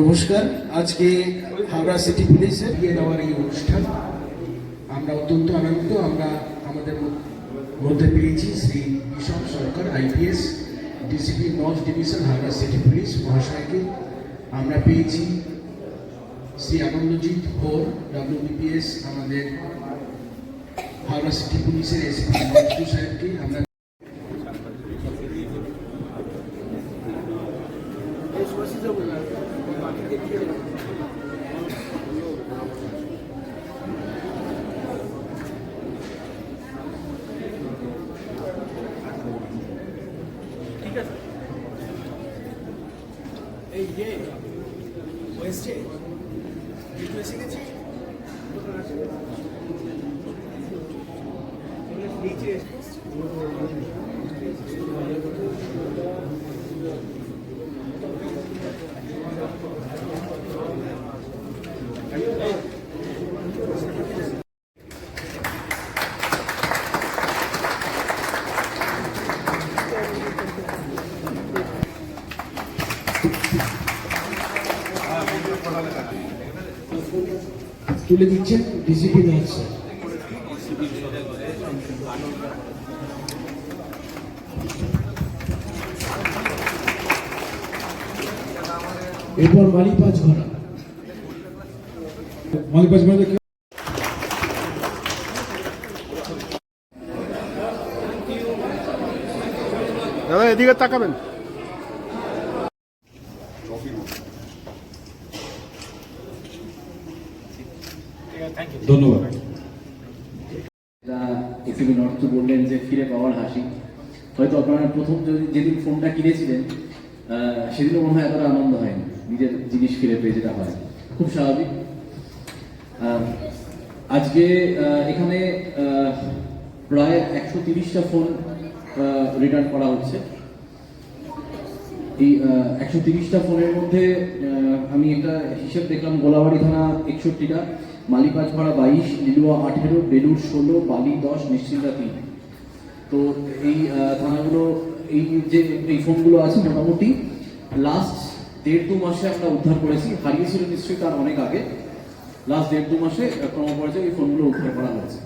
নমস্কার। আজকে হাওড়া সিটি পুলিশের বিয়ে দেওয়ার এই অনুষ্ঠান। আমরা অত্যন্ত আনন্দিত। আমরা আমাদের মধ্যে পেয়েছি Shri Bishop Sarkar, IPS, DCP, north division, Howrah city police মহাশয়কে। আমরা পেয়েছি শ্রী আনন্দজিৎ হোর ডাব্লিউবিপিএস, আমাদের হাওড়া সিটি পুলিশের এসপি সাহেবকে। আমরা এই ইয়ে ওয়েস্টে একটু এসে গেছি নিচে তুলে দিচ্ছেন ডিসিপি স্যার এরপর মালি পাঁচ ঘোড়া বাজ বাজে দাদা এদিকে তাকাবেন। ধন্যবাদ। এসিবি নর্থ বললেন যে ফিরে পাওয়ার হাসি। হয়তো আপনারা প্রথম যদি যেদিন ফোনটা কিনেছিলেন সেদিনও মনে হয় এতটা আনন্দ হয়নি নিজের জিনিস ফিরে পেয়ে যেটা হয়। খুব স্বাভাবিক। আজকে আহ, এখানে আহ, প্রায় একশো তিরিশটা ফোন রিটার্ন করা হচ্ছে। এই একশো তিরিশটা ফোনের মধ্যে আহ, আমি একটা হিসেব দেখলাম গোলাবাড়ি থানা একষট্টিটা। মালিপাঁচ ভাড়া বাইশ লিলুয়া আঠেরো বেলুর ষোলো, বালি দশ নিশ্চিন্তা তিন তো এই থানাগুলো, এই যে, এই ফোনগুলো আছে মোটামুটি লাস্ট দেড় দু মাসে আমরা উদ্ধার করেছি, হারিয়েছিল নিশ্চয়ই তার অনেক আগে। লাস্ট দেড় দু মাসে ক্রমপর্যায়ে এই ফোনগুলো উদ্ধার করা হয়েছে।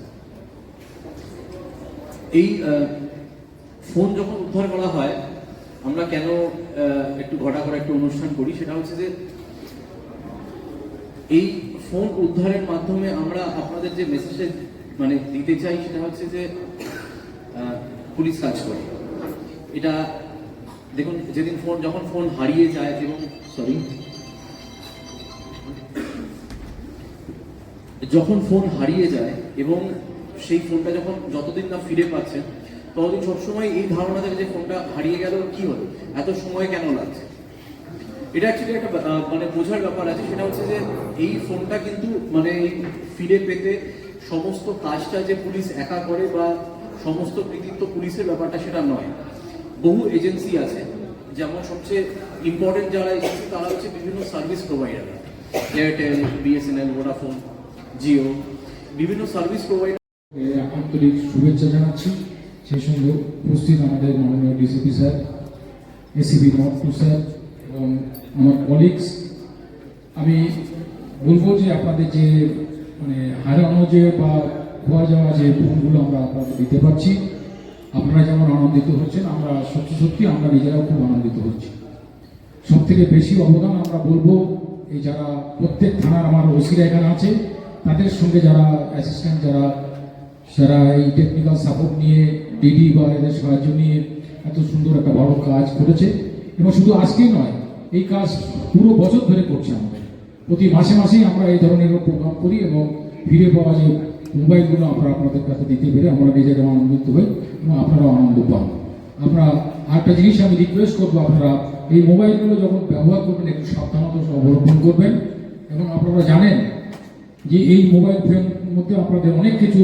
এই ফোন যখন উদ্ধার করা হয়, আমরা কেন একটু ঘটা করে একটা অনুষ্ঠান করি, সেটা হচ্ছে যে এই ফোন উদ্ধারের মাধ্যমে আমরা আপনাদের যে মেসেজটা মানে দিতে চাই, সেটা হচ্ছে যে পুলিশ কাজ করে। এটা, দেখুন, যেদিন ফোন, যখন ফোন হারিয়ে যায়, এবং সরি যখন ফোন হারিয়ে যায়, এবং সেই ফোনটা যখন যতদিন না ফিরে পাচ্ছেন ততদিন সবসময় এই ধারণা থাকে যে ফোনটা হারিয়ে গেল, কি হলো? এত সময় কেন লাগছে? এটা অ্যাকচুয়ালি একটা মানে বোঝার ব্যাপার আছে, সেটা হচ্ছে যে এই ফোনটা কিন্তু মানে ফিরে পেতে সমস্ত কাজটা যে পুলিশ একা করে বা সমস্ত কৃতিত্ব পুলিশের ব্যাপারটা সেটা নয়। বহু এজেন্সি আছে, যেমন সবচেয়ে ইম্পর্টেন্ট যারা এজেন্সি তারা হচ্ছে বিভিন্ন service provider Airtel BSNL Vodafone Jio বিভিন্ন সার্ভিস প্রোভাইডার আন্তরিক শুভেচ্ছা জানাচ্ছি। সেই সঙ্গে উপস্থিত আমাদের মাননীয় DCP sir ACB north sir এবং আমার কলিগস আমি বলব যে আপনাদের যে মানে হারানো যে বা খোয়া যাওয়া যে ফোনগুলো আমরা আপনাদের দিতে পারছি, আপনারা যেমন আনন্দিত হচ্ছেন, আমরা সত্যি সত্যি আমরা নিজেরাও খুব আনন্দিত হচ্ছি। সব থেকে বেশি অবদান আমরা বলব এই যারা প্রত্যেক থানার আমার ওসিরা এখানে আছে, তাদের সঙ্গে যারা অ্যাসিস্ট্যান্ট যারা যারা এই টেকনিক্যাল সাপোর্ট নিয়ে ডিডি বা এদের সাহায্য নিয়ে এত সুন্দর একটা বড় কাজ করেছে। এবং শুধু আজকেই নয় এই কাজ পুরো বছর ধরে করছে আমাদের। প্রতি মাসে মাসেই আমরা এই ধরনের প্রোগ্রাম করি এবং ফিরে পাওয়া যে মোবাইলগুলো আমরা আপনাদের কাছে দিতে পেরে আমরা নিজেরা আনন্দিত হই এবং আপনারাও আনন্দ পান। আমরা আরেকটা জিনিস আমি রিকোয়েস্ট করব আপনারা, এই মোবাইলগুলো যখন ব্যবহার করবেন, একটু সাবধানতা অবলম্বন করবেন এবং আপনারা জানেন যে এই মোবাইল ফোনের মধ্যে আপনাদের অনেক কিছু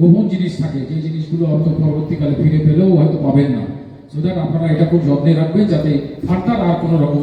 গোপন জিনিস থাকে। যে জিনিসগুলো হয়তো পরবর্তীকালে ফিরে পেলেও হয়তো পাবেন না। সো দ্যাট আপনারা এটা খুব যত্নে রাখবেন যাতে ফার্দার আর কোনো রকম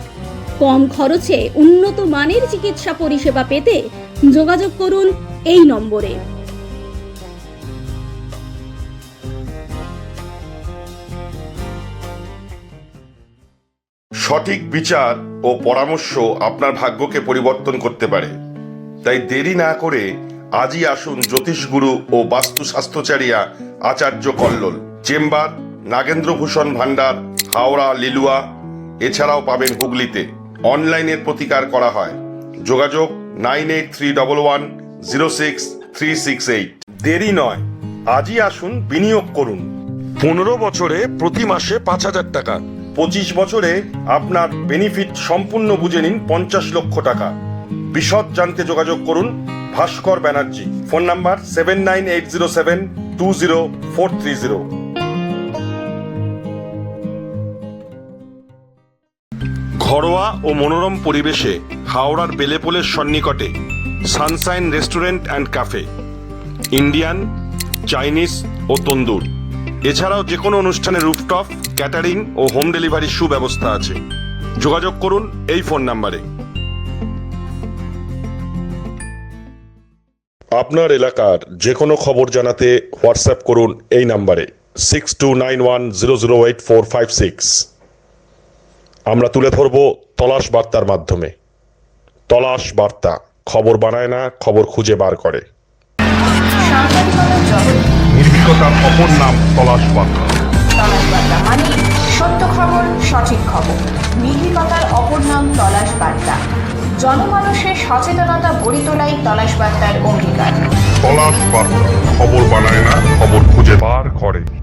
কম খরচে উন্নত মানের চিকিৎসা পরিষেবা পেতে যোগাযোগ করুন এই নম্বরে। সঠিক বিচার ও পরামর্শ আপনার ভাগ্যকে পরিবর্তন করতে পারে। তাই দেরি না করে আজই আসুন জ্যোতিষগুরু ও বাস্তু স্বাস্থ্যচারিয়া আচার্য কল্লোল, চেম্বার, নাগেন্দ্রভূষণ ভান্ডার হাওড়া, লিলুয়া, এছাড়াও পাবেন হুগলিতে। অনলাইনের প্রতিকার করা হয়। যোগাযোগ nine eight three double one zero six three six eight. দেরি নয়, আজই আসুন বিনিয়োগ করুন। পনেরো বছরে প্রতি মাসে পাঁচ হাজার টাকা। পঁচিশ বছরে আপনার বেনিফিট সম্পূর্ণ বুঝে নিন পঞ্চাশ লক্ষ টাকা। বিশদ জানতে যোগাযোগ করুন Bhaskar Banerjee. Phone number seven nine eight zero seven two zero four three zero. ঘরোয়া ও মনোরম পরিবেশে হাওড়ার বেলেপোলের সন্নিকটে sunshine restaurant and cafe, Indian, Chinese ও তন্দুর। এছাড়াও যে কোনো অনুষ্ঠানে রুফটপ, ক্যাটারিং ও হোম ডেলিভারির সুব্যবস্থা আছে। যোগাযোগ করুন এই ফোন নাম্বারে। আপনার এলাকার যে কোনো খবর জানাতে হোয়াটসঅ্যাপ করুন এই নাম্বারে six two nine one zero zero eight four five six আমরা তুলে ধরব তলাশ বার্তার মাধ্যমে। তলাশ বার্তা খবর বানায় না খবর খুঁজে বার করে। নির্ভীকতার অপর নাম তলাশ বার্তা। তলাশ বার্তা মানে সত্য খবর সঠিক খবর। নির্ভীকতার অপর নাম তলাশ বার্তা। জনমানুষের সচেতনতা গড়ে তোলাই তলাশ বার্তার অঙ্গীকার। তলাশ বার্তা খবর বানায় না খবর খুঁজে বার করে।